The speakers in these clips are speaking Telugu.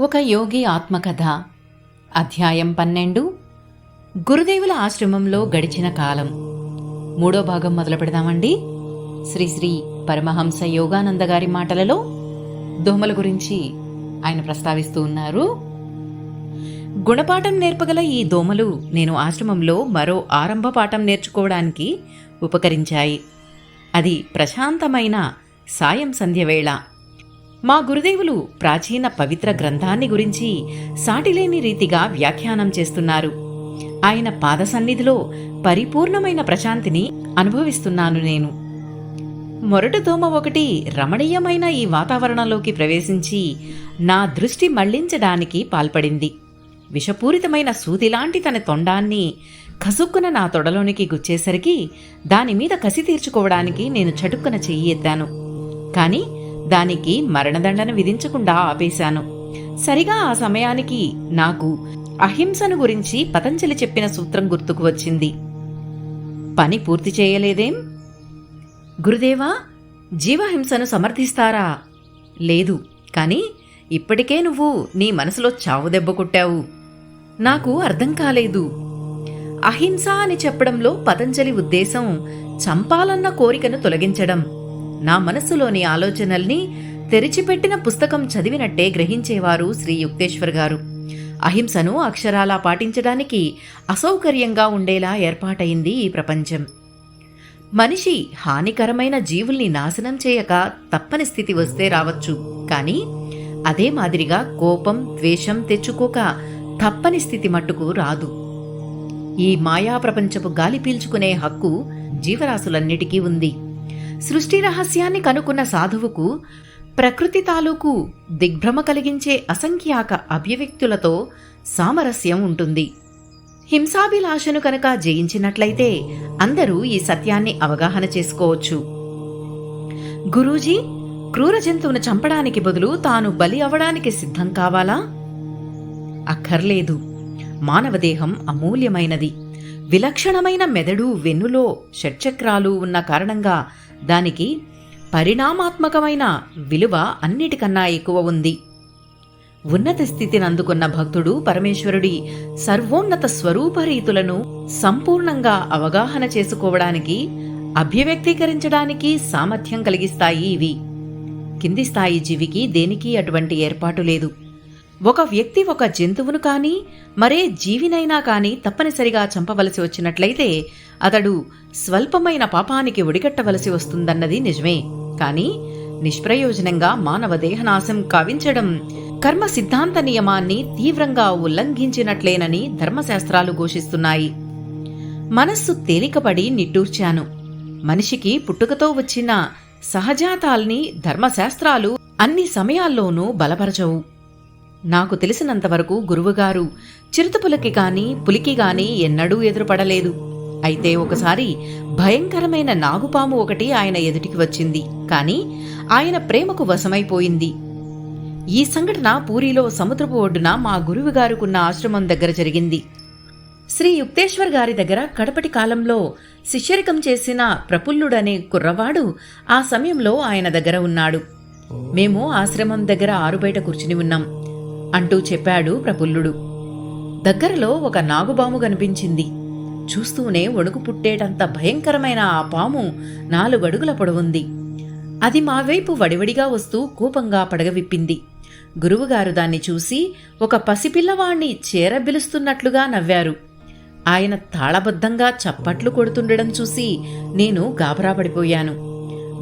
ఒక యోగి ఆత్మకథ. అధ్యాయం పన్నెండు. గురుదేవుల ఆశ్రమంలో గడిచిన కాలం. మూడో భాగం మొదలు పెడదామండి. శ్రీ శ్రీ పరమహంస యోగానంద గారి మాటలలో దోమల గురించి ఆయన ప్రస్తావిస్తూ ఉన్నారు. గుణపాఠం నేర్పగల ఈ దోమలు నేను ఆశ్రమంలో మరో ఆరంభ పాఠం నేర్చుకోవడానికి ఉపకరించాయి. అది ప్రశాంతమైన సాయం సంధ్య వేళ. మా గురుదేవులు ప్రాచీన పవిత్ర గ్రంథాన్ని గురించి సాటిలేని రీతిగా వ్యాఖ్యానం చేస్తున్నారు. ఆయన పాద సన్నిధిలో పరిపూర్ణమైన ప్రశాంతిని అనుభవిస్తున్నాను నేను. మొరటు దోమ ఒకటి రమణీయమైన ఈ వాతావరణంలోకి ప్రవేశించి నా దృష్టి మళ్ళించడానికి పాల్పడింది. విషపూరితమైన సూదిలాంటి తన తొండాన్ని కసుక్కున నా తొడలోనికి గుచ్చేసరికి దానిమీద కసి తీర్చుకోవడానికి నేను చటుక్కున చెయ్యి ఎత్తాను. కానీ దానికి మరణదండన విధించకుండా ఆపేశాను. సరిగా ఆ సమయానికి నాకు అహింసను గురించి పతంజలి చెప్పిన సూత్రం గుర్తుకు వచ్చింది. పని పూర్తి చేయలేదేం? గురుదేవా జీవహింసను సమర్థిస్తారా? లేదు కానీ ఇప్పటికే నువ్వు నీ మనసులో చావు దెబ్బ కొట్టావు. నాకు అర్థం కాలేదు. అహింస అని చెప్పడంలో పతంజలి ఉద్దేశం చంపాలన్న కోరికను తొలగించడం. నా మనస్సులోని ఆలోచనల్ని తెరిచిపెట్టిన పుస్తకం చదివినట్టే గ్రహించేవారు శ్రీ యుక్తేశ్వర్ గారు. అహింసను అక్షరాలా పాటించడానికి అసౌకర్యంగా ఉండేలా ఏర్పాటైంది ఈ ప్రపంచం. మనిషి హానికరమైన జీవుల్ని నాశనం చేయక తప్పని స్థితి వస్తే రావచ్చు. కానీ అదే మాదిరిగా కోపం ద్వేషం తెచ్చుకోక తప్పని స్థితి మట్టుకు రాదు. ఈ మాయా ప్రపంచపు గాలి పీల్చుకునే హక్కు జీవరాశులన్నిటికీ ఉంది. సృష్టి రహస్యాన్ని కనుక్కున్న సాధువుకు ప్రకృతి తాలూకు దిగ్భ్రమ కలిగించే అసంఖ్యాక అభివ్యక్తులతో సామరస్యం ఉంటుంది. హింసాభిలాషను కనుక జయించినట్లయితే అందరూ ఈ సత్యాన్ని అవగాహన చేసుకోవచ్చు. గురూజీ క్రూర జంతువును చంపడానికి బదులు తాను బలి అవడానికి సిద్ధం కావాలా? అక్కర్లేదు. మానవదేహం అమూల్యమైనది. విలక్షణమైన మెదడు వెన్నులో షట్చక్రాలు ఉన్న కారణంగా దానికి పరిణామాత్మకమైన విలువ అన్నిటికన్నా ఎక్కువ ఉంది. ఉన్నత స్థితిని అందుకున్న భక్తుడు పరమేశ్వరుడి సర్వోన్నత స్వరూపరీతులను సంపూర్ణంగా అవగాహన చేసుకోవడానికి అభ్యవ్యక్తీకరించడానికి సామర్థ్యం కలిగిస్తాయి ఇవి. కింది స్థాయి జీవికి దేనికి అటువంటి ఏర్పాటు లేదు. ఒక వ్యక్తి ఒక జంతువును కానీ మరే జీవినైనా కానీ తప్పనిసరిగా చంపవలసి వచ్చినట్లయితే అతడు స్వల్పమైన పాపానికి ఒడిగట్టవలసి వస్తుందన్నది నిజమే. కానీ నిష్ప్రయోజనంగా మానవ దేహనాశం కావించడం కర్మ సిద్ధాంత నియమాన్ని తీవ్రంగా ఉల్లంఘించినట్లేనని ధర్మశాస్త్రాలు ఘోషిస్తున్నాయి. మనస్సు తేలికపడి నిట్టూర్చాను. మనిషికి పుట్టుకతో వచ్చిన సహజాతాల్ని ధర్మశాస్త్రాలు అన్ని సమయాల్లోనూ బలపరచవు. నాకు తెలిసినంతవరకు గురువుగారు చిరుతపులకి గాని పులికి గాని ఎన్నడూ ఎదురుపడలేదు. అయితే ఒకసారి భయంకరమైన నాగుపాము ఒకటి ఆయన ఎదుటికి వచ్చింది. కానీ ఆయన ప్రేమకు వశమైపోయింది. ఈ సంఘటన పూరిలో సముద్రపు ఒడ్డున మా గురువుగారుకున్న ఆశ్రమం దగ్గర జరిగింది. శ్రీ యుక్తేశ్వర్ గారి దగ్గర కడపటి కాలంలో శిష్యరికం చేసిన ప్రఫుల్లుడనే కుర్రవాడు ఆ సమయంలో ఆయన దగ్గర ఉన్నాడు. మేము ఆశ్రమం దగ్గర ఆరుబయట కూర్చుని ఉన్నాం. అంటూ చెప్పాడు ప్రఫుల్లుడు. దగ్గరలో ఒక నాగుబాము కనిపించింది. చూస్తూనే వణుకు పుట్టేటంత భయంకరమైన ఆ పాము నాలుగడుగుల పొడవుంది. అది మా వైపు వడివడిగా వస్తూ కోపంగా పడగవిప్పింది. గురువుగారు దాన్ని చూసి ఒక పసిపిల్లవాణ్ణి చేరబిలుస్తున్నట్లుగా నవ్వారు. ఆయన తాళబద్ధంగా చప్పట్లు కొడుతుండడం చూసి నేను గాబరాపడిపోయాను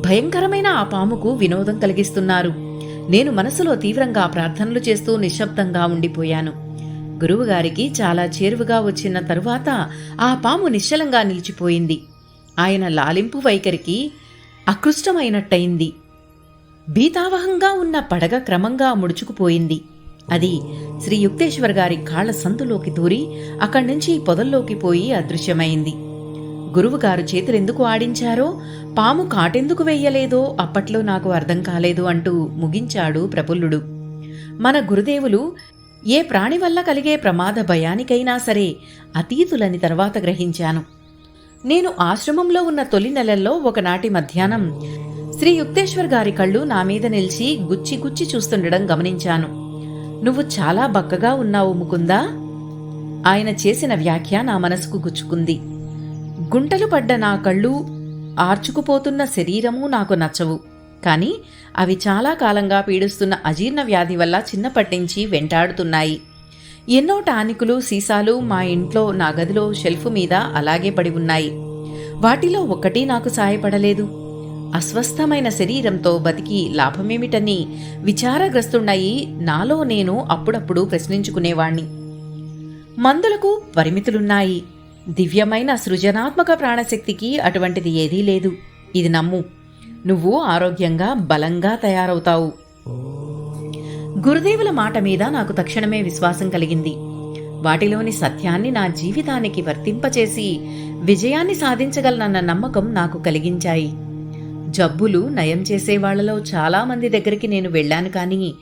భయంకరమైన ఆ పాముకు వినోదం కలిగిస్తున్నారు. నేను మనసులో తీవ్రంగా ప్రార్థనలు చేస్తూ నిశ్శబ్దంగా ఉండిపోయాను. గురువుగారికి చాలా చేరువుగా వచ్చిన తరువాత ఆ పాము నిశ్చలంగా నిలిచిపోయింది. ఆయన లాలింపు వైఖరికి అకృష్టమైనట్టయింది. భీతావహంగా ఉన్న పడగ క్రమంగా ముడుచుకుపోయింది. అది శ్రీ యుక్తేశ్వర్ గారి కాళ్ళ సందులోకి దూరి అక్కడి నుంచి పొదల్లోకి పోయి అదృశ్యమైంది. గురువుగారు చేతులెందుకు ఆడించారో? పాము కాటెందుకు వెయ్యలేదో అప్పట్లో నాకు అర్థం కాలేదు అంటూ ముగించాడు ప్రఫుల్లుడు. మన గురుదేవులు ఏ ప్రాణి వల్ల కలిగే ప్రమాద భయానికైనా సరే అతీతులని తర్వాత గ్రహించాను. నేను ఆశ్రమంలో ఉన్న తొలి నెలల్లో ఒకనాటి మధ్యాహ్నం శ్రీ యుక్తేశ్వర్ గారి కళ్ళు నా మీద నిలిచి గుచ్చి గుచ్చి చూస్తుండడం గమనించాను. నువ్వు చాలా బక్కగా ఉన్నావు ముకుందా? ఆయన చేసిన వ్యాఖ్య నా మనసుకు గుచ్చుకుంది. గుంటలు పడ్డ నా కళ్ళు ఆర్చుకుపోతున్న శరీరము నాకు నచ్చవు. కాని అవి చాలా కాలంగా పీడిస్తున్న అజీర్ణ వ్యాధి వల్ల చిన్నప్పటినుంచి వెంటాడుతున్నాయి. ఎన్నో టానికులు సీసాలు మా ఇంట్లో నా గదిలో షెల్ఫ్ మీద అలాగే పడి ఉన్నాయి. వాటిలో ఒకటి నాకు సాయపడలేదు. అస్వస్థమైన శరీరంతో బతికి లాభమేమిటని విచారగ్రస్తున్నయి నాలో నేను అప్పుడప్పుడు ప్రశ్నించుకునేవాణ్ణి. మందులకు పరిమితులున్నాయి. దివ్యమైన సృజనాత్మక ప్రాణశక్తికి అటువంటిది ఏదీ లేదు. ఇది నమ్ము. నువ్వు ఆరోగ్యంగా బలంగా తయారవుతావు. గురుదేవుల మాట మీద నాకు తక్షణమే విశ్వాసం కలిగింది. వాటిలోని సత్యాన్ని నా జీవితానికి వర్తింపచేసి విజయాన్ని సాధించగలనన్న నమ్మకం నాకు కలిగించాయి. జబ్బులు నయం చేసేవాళ్ళలో చాలామంది దగ్గరికి నేను వెళ్ళాను కానీ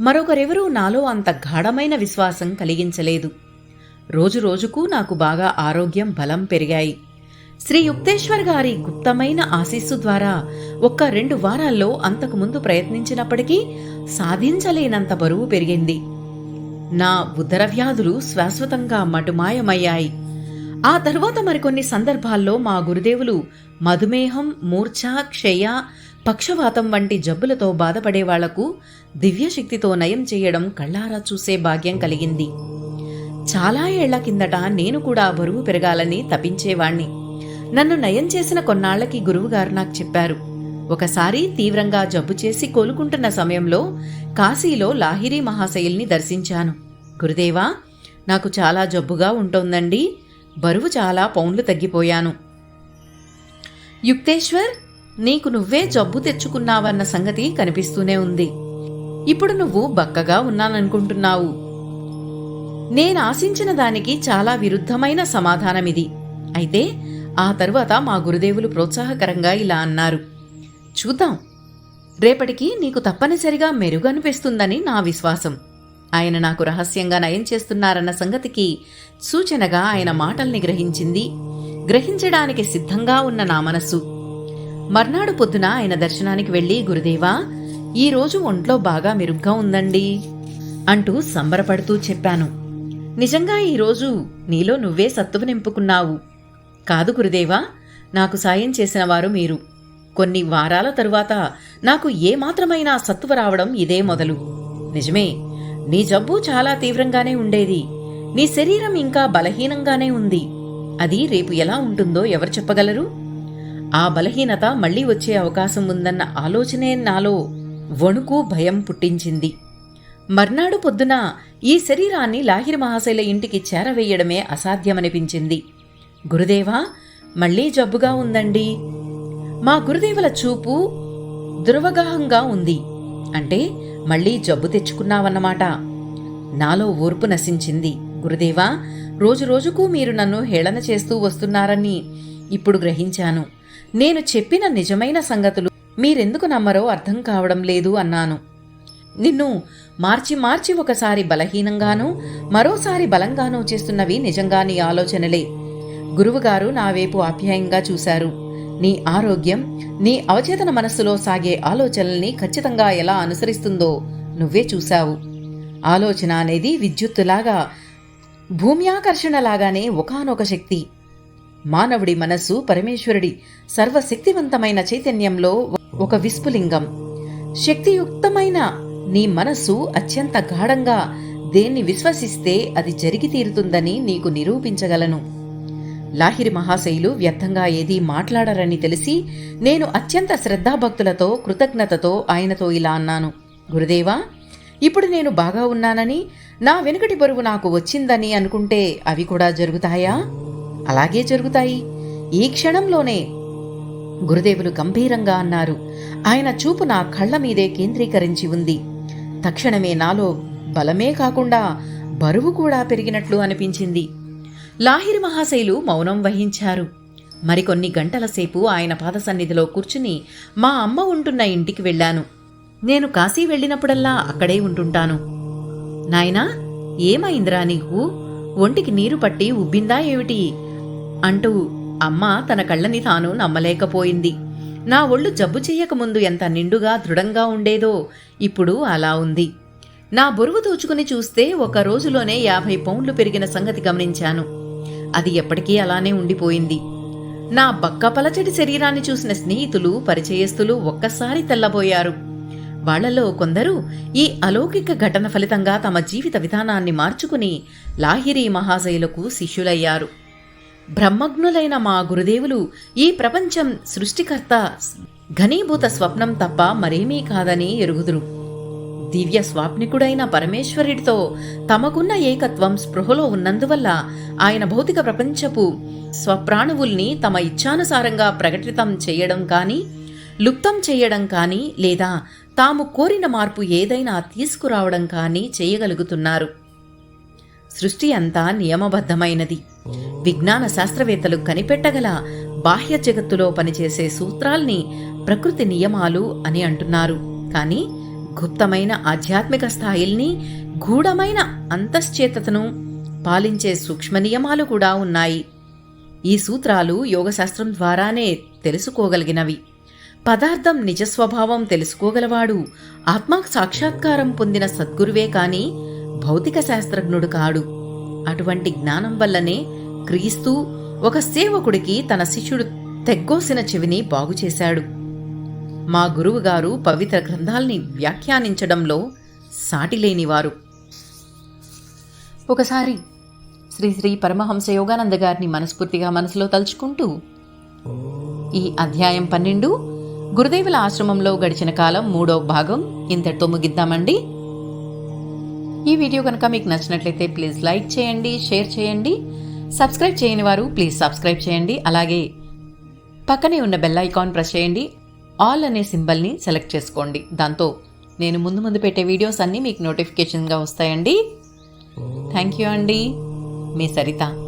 మరొకరెవరూ నాలో అంత గాఢమైన విశ్వాసం కలిగించలేదు. రోజు రోజుకు నాకు బాగా ఆరోగ్యం బలం పెరిగాయి. శ్రీ యుక్తేశ్వర్ గారి గుప్తమైన ఆశీస్సు ద్వారా ఒక్క రెండు వారాల్లో అంతకుముందు ప్రయత్నించినప్పటికీ సాధించలేనంత బరువు పెరిగింది. నా ఉదర వ్యాధులు శాశ్వతంగా మటుమాయమయ్యాయి. ఆ తరువాత మరికొన్ని సందర్భాల్లో మా గురుదేవులు మధుమేహం మూర్ఛ క్షయ పక్షవాతం వంటి జబ్బులతో బాధపడే వాళ్ళకు దివ్యశక్తితో నయం చేయడం కళ్ళారా చూసే భాగ్యం కలిగింది. చాలా ఏళ్ళ కిందట నేను కూడా బరువు పెరగాలని తపించేవాణ్ణి. నన్ను నయం చేసిన కొన్నాళ్ళకి గురువుగారు నాకు చెప్పారు ఒకసారి తీవ్రంగా జబ్బు చేసి కోలుకుంటున్న సమయంలో కాశీలో లాహిరి మహాశయుల్ని దర్శించాను. గురుదేవా నాకు చాలా జబ్బుగా ఉంటోందండి. బరువు చాలా పౌండ్లు తగ్గిపోయాను. యుక్తేశ్వర్ నీకు నువ్వే జబ్బు తెచ్చుకున్నావన్న సంగతి కనిపిస్తూనే ఉంది. ఇప్పుడు నువ్వు బక్కగా ఉన్నాననుకుంటున్నావు. నేను ఆశించిన దానికి చాలా విరుద్ధమైన సమాధానమిది అయితే ఆ తరువాత మా గురుదేవులు ప్రోత్సాహకరంగా ఇలా అన్నారు. చూద్దాం. రేపటికి నీకు తప్పనిసరిగా మెరుగనిపిస్తుందని నా విశ్వాసం. ఆయన నాకు రహస్యంగా నయం చేస్తున్నారన్న సంగతికి సూచనగా ఆయన మాటల్ని గ్రహించింది. గ్రహించడానికి సిద్ధంగా ఉన్న నా మనస్సు మర్నాడు పొద్దున ఆయన దర్శనానికి వెళ్ళి గురుదేవా ఈ రోజు ఒంట్లో బాగా మెరుగ్గా ఉందండి అంటూ సంబరపడుతూ చెప్పాను. నిజంగా ఈరోజు నీలో నువ్వే సత్తువ నింపుకున్నావు. కాదు గురుదేవా నాకు సాయం చేసిన వారు మీరు. కొన్ని వారాల తరువాత నాకు ఏమాత్రమైనా సత్తువ రావడం ఇదే మొదలు. నిజమే నీ జబ్బు చాలా తీవ్రంగానే ఉండేది. నీ శరీరం ఇంకా బలహీనంగానే ఉంది. అది రేపు ఎలా ఉంటుందో ఎవరు చెప్పగలరు? ఆ బలహీనత మళ్ళీ వచ్చే అవకాశం ఉందన్న ఆలోచనే నాలో వణుకు భయం పుట్టించింది. మర్నాడు పొద్దున ఈ శరీరాన్ని లాహిరి మహాశైల ఇంటికి చేరవేయడమే అసాధ్యమనిపించింది. గురుదేవా మళ్ళీ జబ్బుగా ఉందండి. మా గురుదేవుల చూపు దుర్వగాహంగా ఉంది. అంటే మళ్ళీ జబ్బు తెచ్చుకున్నావన్నమాట. నాలో ఓర్పు నశించింది. గురుదేవా రోజురోజుకు మీరు నన్ను హేళన చేస్తూ వస్తున్నారని ఇప్పుడు గ్రహించాను. నేను చెప్పిన నిజమైన సంగతులు మీరెందుకు నమ్మరో అర్థం కావడం లేదు అన్నాను. నిన్ను మార్చి మార్చి ఒకసారి బలహీనంగానూ మరోసారి బలంగానూ చేస్తున్నవి నిజంగా నీ ఆలోచనలే. గురువుగారు నా వైపు ఆప్యాయంగా చూశారు. నీ ఆరోగ్యం నీ అవచేతన మనస్సులో సాగే ఆలోచనల్ని ఖచ్చితంగా ఎలా అనుసరిస్తుందో నువ్వే చూశావు. ఆలోచన అనేది విద్యుత్తులాగా భూమి ఆకర్షణలాగానే ఒకనొక శక్తి. మానవుడి మనస్సు పరమేశ్వరుడి సర్వశక్తివంతమైన చైతన్యంలో ఒక విస్ఫులింగం శక్తియుక్తమైన నీ మనస్సు అత్యంత గాఢంగా దేన్ని విశ్వసిస్తే అది జరిగి తీరుతుందని నీకు నిరూపించగలను. లాహిరి మహాశైలు వ్యర్థంగా ఏదీ మాట్లాడరని తెలిసి నేను అత్యంత శ్రద్ధాభక్తులతో కృతజ్ఞతతో ఆయనతో ఇలా అన్నాను. గురుదేవా ఇప్పుడు నేను బాగా ఉన్నానని నా వెనుకటి బరువు నాకు వచ్చిందని అనుకుంటే అవి కూడా జరుగుతాయా? అలాగే జరుగుతాయి. ఈ క్షణంలోనే గురుదేవులు గంభీరంగా అన్నారు. ఆయన చూపు నా కళ్ళ మీదే కేంద్రీకరించి ఉంది. తక్షణమే నాలో బలమే కాకుండా బరువు కూడా పెరిగినట్లు అనిపించింది. లాహిర్ మహాశైలు మౌనం వహించారు. మరికొన్ని గంటల సేపు ఆయన పాదసన్నిధిలో కూర్చుని మా అమ్మ ఉంటున్న ఇంటికి వెళ్ళాను. నేను కాశీ వెళ్ళినప్పుడల్లా అక్కడే ఉంటుంటాను. నాయనా ఏమైందిరా నీకు? ఒంటికి నీరు పట్టి ఉబ్బిందా ఏమిటి? అంటూ అమ్మ తన కళ్ళని తాను నమ్మలేకపోయింది. నా ఒళ్ళు జబ్బు చెయ్యకముందు ఎంత నిండుగా దృఢంగా ఉండేదో ఇప్పుడు అలా ఉంది. నా బరువు దోచుకుని చూస్తే ఒక రోజులోనే యాభై పౌండ్లు పెరిగిన సంగతి గమనించాను. అది ఎప్పటికీ అలానే ఉండిపోయింది. నా బక్కపలచటి శరీరాన్ని చూసిన స్నేహితులు పరిచయస్తులు ఒక్కసారి తెల్లబోయారు. వాళ్ళలో కొందరు ఈ అలౌకిక ఘటన ఫలితంగా తమ జీవిత విధానాన్ని మార్చుకుని లాహిరి మహాశయులకు శిష్యులయ్యారు. బ్రహ్మజ్ఞులైన మా గురుదేవులు ఈ ప్రపంచం సృష్టికర్త ఘనీభూత స్వప్నం తప్ప మరేమీ కాదని ఎరుగుదురు. దివ్య స్వాప్నికుడైన పరమేశ్వరుడితో తమకున్న ఏకత్వం స్పృహలో ఉన్నందువల్ల ఆయన భౌతిక ప్రపంచపు స్వప్రాణువుల్ని తమ ఇచ్ఛానుసారంగా ప్రకటితం చేయడం కానీ లుప్తం చేయడం కానీ లేదా తాము కోరిన మార్పు ఏదైనా తీసుకురావడం కానీ చేయగలుగుతున్నారు. సృష్టి అంతా నియమబద్ధమైనది. విజ్ఞాన శాస్త్రవేత్తలు కనిపెట్టగల బాహ్య జగత్తులో పనిచేసే సూత్రాల్ని ప్రకృతి నియమాలు అని అంటున్నారు. కానీ గుప్తమైన ఆధ్యాత్మిక స్థాయిల్ని గూఢమైన అంతశ్చేతతను పాలించే సూక్ష్మ నియమాలు కూడా ఉన్నాయి. ఈ సూత్రాలు యోగశాస్త్రం ద్వారానే తెలుసుకోగలిగినవి. పదార్థం నిజ స్వభావం తెలుసుకోగలవాడు ఆత్మ సాక్షాత్కారం పొందిన సద్గురువే కాని భౌతిక శాస్త్రజ్ఞుడు కాడు. అటువంటి జ్ఞానం వల్లనే క్రీస్తు ఒక సేవకుడికి తన శిష్యుడు తెగ్గోసిన చెవిని బాగుచేశాడు. మా గురువుగారు పవిత్ర గ్రంథాల్ని వ్యాఖ్యానించడంలో సాటిలేనివారు. ఒకసారి శ్రీ శ్రీ పరమహంస యోగానంద గారిని మనస్ఫూర్తిగా మనసులో తలుచుకుంటూ ఈ అధ్యాయం పన్నెండు గురుదేవుల ఆశ్రమంలో గడిచిన కాలం మూడో భాగం ఇంతటితో ముగిద్దామండి. ఈ వీడియో కనుక మీకు నచ్చినట్లయితే ప్లీజ్ లైక్ చేయండి షేర్ చేయండి సబ్స్క్రైబ్ చేయని వారు ప్లీజ్ సబ్స్క్రైబ్ చేయండి అలాగే పక్కనే ఉన్న బెల్ ఐకాన్ ప్రెస్ చేయండి ఆల్ అనే సింబల్ని సెలెక్ట్ చేసుకోండి. దాంతో నేను ముందు ముందు పెట్టే వీడియోస్ అన్నీ మీకు నోటిఫికేషన్గా వస్తాయండి. థ్యాంక్ యూ అండి. మీ సరిత.